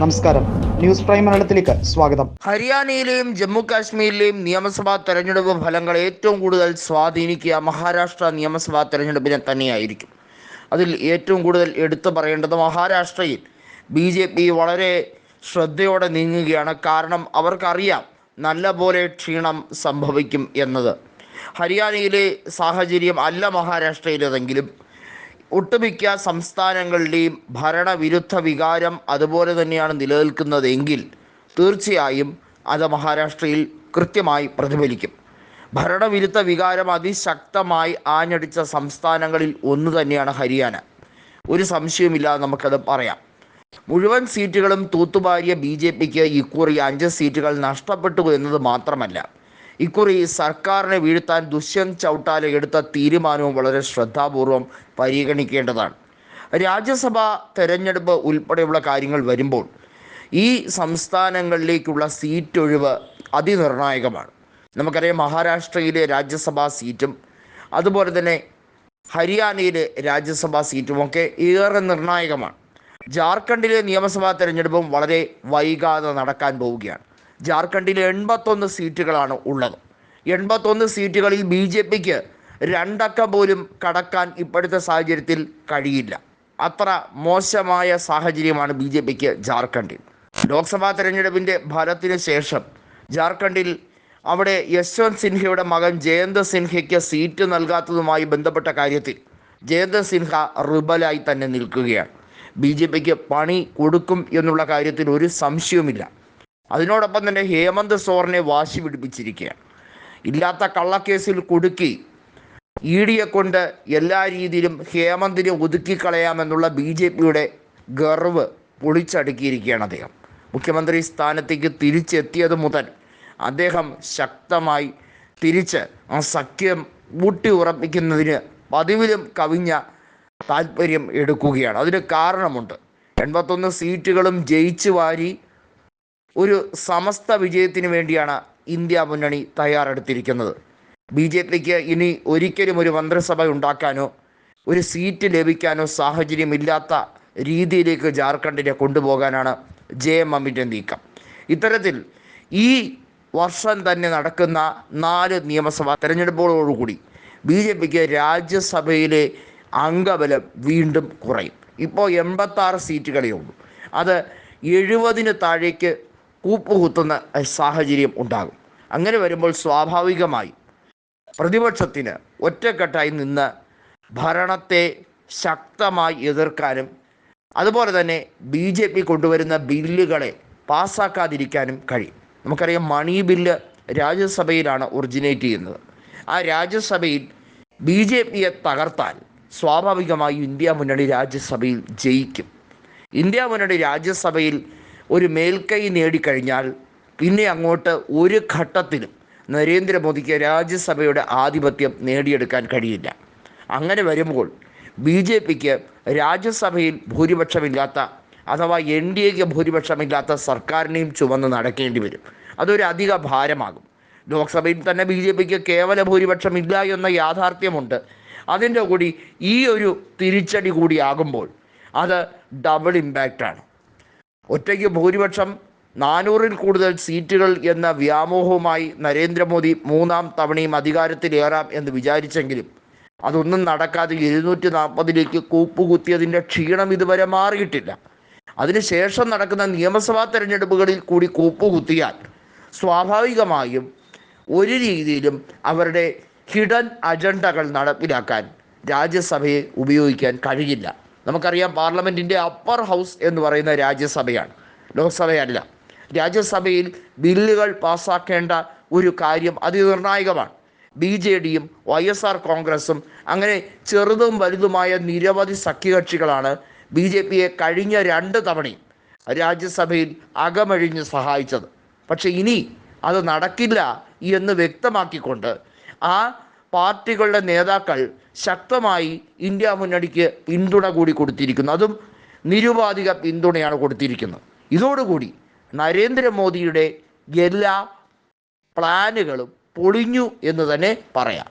നമസ്കാരം. News prime മലയാളത്തിലേക്ക് സ്വാഗതം. ഹരിയാനയിലെയും ജമ്മു കാശ്മീരിലെയും നിയമസഭാ തെരഞ്ഞെടുപ്പ് ഫലങ്ങൾ ഏറ്റവും കൂടുതൽ സ്വാധീനിക്കുക മഹാരാഷ്ട്ര നിയമസഭാ തെരഞ്ഞെടുപ്പിനെ തന്നെയായിരിക്കും. അതിൽ ഏറ്റവും കൂടുതൽ എടുത്തു പറയേണ്ടത് മഹാരാഷ്ട്രയിൽ ബി ജെ പി വളരെ ശ്രദ്ധയോടെ നീങ്ങുകയാണ്. കാരണം അവർക്കറിയാം നല്ല പോലെ ക്ഷീണം സംഭവിക്കും എന്നത്. ഹരിയാനയിലെ സാഹചര്യം അല്ല മഹാരാഷ്ട്രയിലേതെങ്കിലും ഒട്ടുമിക്ക സംസ്ഥാനങ്ങളുടെയും ഭരണവിരുദ്ധ വികാരം അതുപോലെ തന്നെയാണ് നിലനിൽക്കുന്നതെങ്കിൽ തീർച്ചയായും അത് മഹാരാഷ്ട്രയിൽ കൃത്യമായി പ്രതിഫലിക്കും. ഭരണവിരുദ്ധ വികാരം അതിശക്തമായി ആഞ്ഞടിച്ച സംസ്ഥാനങ്ങളിൽ ഒന്ന് തന്നെയാണ് ഹരിയാന. ഒരു സംശയവുമില്ലാതെ നമുക്കത് പറയാം. മുഴുവൻ സീറ്റുകളും തൂത്തുവാരിയ ബി ജെ പിക്ക് ഇക്കുറി അഞ്ച് സീറ്റുകൾ നഷ്ടപ്പെട്ടു എന്നത് മാത്രമല്ല. ഇക്കുറി സർക്കാരിനെ വീഴ്ത്താൻ ദുഷ്യന്ത് ചൗട്ടാല എടുത്ത തീരുമാനവും വളരെ ശ്രദ്ധാപൂർവം പരിഗണിക്കേണ്ടതാണ്. രാജ്യസഭാ തെരഞ്ഞെടുപ്പ് ഉൾപ്പെടെയുള്ള കാര്യങ്ങൾ വരുമ്പോൾ ഈ സംസ്ഥാനങ്ങളിലേക്കുള്ള സീറ്റ് ഒഴിവ് അതിനിർണായകമാണ്. നമുക്കറിയാം മഹാരാഷ്ട്രയിലെ രാജ്യസഭാ സീറ്റും അതുപോലെ തന്നെ ഹരിയാനയിലെ രാജ്യസഭാ സീറ്റുമൊക്കെ ഏറെ നിർണായകമാണ്. ജാർഖണ്ഡിലെ നിയമസഭാ തെരഞ്ഞെടുപ്പും വളരെ വൈകാതെ നടക്കാൻ പോവുകയാണ്. ജാർഖണ്ഡിൽ എൺപത്തൊന്ന് സീറ്റുകളാണ് ഉള്ളത്. എൺപത്തൊന്ന് സീറ്റുകളിൽ ബി ജെ പിക്ക് രണ്ടക്കം പോലും കടക്കാൻ ഇപ്പോഴത്തെ സാഹചര്യത്തിൽ കഴിയില്ല. അത്ര മോശമായ സാഹചര്യമാണ് ബി ജെ പിക്ക് ജാർഖണ്ഡിൽ. ലോക്സഭാ തെരഞ്ഞെടുപ്പിന്റെ ഫലത്തിന് ശേഷം ജാർഖണ്ഡിൽ അവിടെ യശ്വന്ത് സിൻഹയുടെ മകൻ ജയന്ത് സിൻഹയ്ക്ക് സീറ്റ് നൽകാത്തതുമായി ബന്ധപ്പെട്ട കാര്യത്തിൽ ജയന്ത് സിൻഹ റിബലായി തന്നെ നിൽക്കുകയാണ്. ബി ജെ പിക്ക് പണി കൊടുക്കും എന്നുള്ള കാര്യത്തിൽ ഒരു സംശയവുമില്ല. അതിനോടൊപ്പം തന്നെ ഹേമന്ത് സോറിനെ വാശി പിടിപ്പിച്ചിരിക്കുകയാണ്. ഇല്ലാത്ത കള്ളക്കേസിൽ കുടുക്കി ഇ ഡിയെ കൊണ്ട് എല്ലാ രീതിയിലും ഹേമന്തിനെ ഒതുക്കിക്കളയാമെന്നുള്ള ബി ജെ പിയുടെ ഗർവ് പൊളിച്ചടുക്കിയിരിക്കുകയാണ് അദ്ദേഹം. മുഖ്യമന്ത്രി സ്ഥാനത്തേക്ക് തിരിച്ചെത്തിയത് മുതൽ അദ്ദേഹം ശക്തമായി തിരിച്ച് ആ സഖ്യം ഊട്ടി ഉറപ്പിക്കുന്നതിന് പതിവിലും കവിഞ്ഞ താല്പര്യം എടുക്കുകയാണ്. അതിന് കാരണമുണ്ട്. എൺപത്തൊന്ന് സീറ്റുകളും ജയിച്ചു വാരി ഒരു സമസ്ത വിജയത്തിന് വേണ്ടിയാണ് ഇന്ത്യ മുന്നണി തയ്യാറെടുത്തിരിക്കുന്നത്. ബി ജെ പിക്ക് ഇനി ഒരിക്കലും ഒരു മന്ത്രിസഭ ഉണ്ടാക്കാനോ ഒരു സീറ്റ് ലഭിക്കാനോ സാഹചര്യമില്ലാത്ത രീതിയിലേക്ക് ജാർഖണ്ഡിനെ കൊണ്ടുപോകാനാണ് ജെ എം എമ്മിന്റെ നീക്കം. ഇത്തരത്തിൽ ഈ വർഷം തന്നെ നടക്കുന്ന നാല് നിയമസഭാ തെരഞ്ഞെടുപ്പുകളോടുകൂടി ബി ജെ പിക്ക് രാജ്യസഭയിലെ അംഗബലം വീണ്ടും കുറയും. ഇപ്പോൾ എൺപത്താറ് സീറ്റുകളേ ഉള്ളൂ. അത് എഴുപതിന് താഴേക്ക് കൂപ്പുകുത്തുന്ന സാഹചര്യം ഉണ്ടാകും. അങ്ങനെ വരുമ്പോൾ സ്വാഭാവികമായി പ്രതിപക്ഷത്തിന് ഒറ്റക്കെട്ടായി നിന്ന് ഭരണത്തെ ശക്തമായി എതിർക്കാനും അതുപോലെ തന്നെ ബി ജെ പി കൊണ്ടുവരുന്ന ബില്ലുകളെ പാസ്സാക്കാതിരിക്കാനും കഴിയും. നമുക്കറിയാം മണി ബില്ല് രാജ്യസഭയിലാണ് ഒറിജിനേറ്റ് ചെയ്യുന്നത്. ആ രാജ്യസഭയിൽ ബി ജെ പിയെ തകർത്താൽ സ്വാഭാവികമായും ഇന്ത്യ മുന്നണി രാജ്യസഭയിൽ ജയിക്കും. ഇന്ത്യ മുന്നണി രാജ്യസഭയിൽ ഒരു മേൽക്കൈ നേടിക്കഴിഞ്ഞാൽ പിന്നെ അങ്ങോട്ട് ഒരു ഘട്ടത്തിലും നരേന്ദ്രമോദിക്ക് രാജ്യസഭയുടെ ആധിപത്യം നേടിയെടുക്കാൻ കഴിയില്ല. അങ്ങനെ വരുമ്പോൾ ബി ജെ പിക്ക് രാജ്യസഭയിൽ ഭൂരിപക്ഷമില്ലാത്ത അഥവാ എൻ ഡി എക്ക് ഭൂരിപക്ഷമില്ലാത്ത സർക്കാരിനെയും ചുമന്ന് നടക്കേണ്ടി വരും. അതൊരു അധിക ഭാരമാകും. ലോക്സഭയിൽ തന്നെ ബി ജെ പിക്ക് കേവല ഭൂരിപക്ഷമില്ല എന്ന യാഥാർത്ഥ്യമുണ്ട്. അതിന്റെ കൂടി ഈ ഒരു തിരിച്ചടി കൂടിയാകുമ്പോൾ അത് ഡബിൾ ഇമ്പാക്റ്റാണ്. ഒറ്റയ്ക്ക് ഭൂരിപക്ഷം നാനൂറിൽ കൂടുതൽ സീറ്റുകൾ എന്ന വ്യാമോഹവുമായി നരേന്ദ്രമോദി മൂന്നാം തവണയും അധികാരത്തിലേറാം എന്ന് വിചാരിച്ചെങ്കിലും അതൊന്നും നടക്കാതെ ഇരുന്നൂറ്റി നാൽപ്പതിലേക്ക് കൂപ്പുകുത്തിയതിന്റെ ക്ഷീണം ഇതുവരെ മാറിയിട്ടില്ല. അതിനുശേഷം നടക്കുന്ന നിയമസഭാ തെരഞ്ഞെടുപ്പുകളിൽ കൂടി കൂപ്പുകുത്തിയാൽ സ്വാഭാവികമായും ഒരു രീതിയിലും അവരുടെ ഹിഡൻ അജണ്ടകൾ നടപ്പിലാക്കാൻ രാജ്യസഭയെ ഉപയോഗിക്കാൻ കഴിയില്ല. നമുക്കറിയാം പാർലമെന്റിന്റെ അപ്പർ ഹൗസ് എന്ന് പറയുന്ന രാജ്യസഭയാണ്. ലോക്സഭയല്ല. രാജ്യസഭയിൽ ബില്ലുകൾ പാസ്സാക്കേണ്ട ഒരു കാര്യം അതിനിർണായകമാണ് ബി ജെ ഡിയും വൈ എസ് ആർ കോൺഗ്രസും അങ്ങനെ ചെറുതും വലുതുമായ നിരവധി സഖ്യകക്ഷികളാണ് ബി ജെ പിയെ കഴിഞ്ഞ രണ്ട് തവണയും രാജ്യസഭയിൽ അകമഴിഞ്ഞ് സഹായിച്ചത്. പക്ഷേ ഇനി അത് നടക്കില്ല എന്ന് വ്യക്തമാക്കിക്കൊണ്ട് ആ പാർട്ടികളുടെ നേതാക്കൾ ശക്തമായി ഇന്ത്യ മുന്നണിക്ക് പിന്തുണ കൂടി കൊടുത്തിരിക്കുന്നു. അതും നിരുപാധിക പിന്തുണയാണ് കൊടുത്തിരിക്കുന്നത്. ഇതോടുകൂടി നരേന്ദ്രമോദിയുടെ എല്ലാ പ്ലാനുകളും പൊളിഞ്ഞു എന്ന് തന്നെ പറയാം.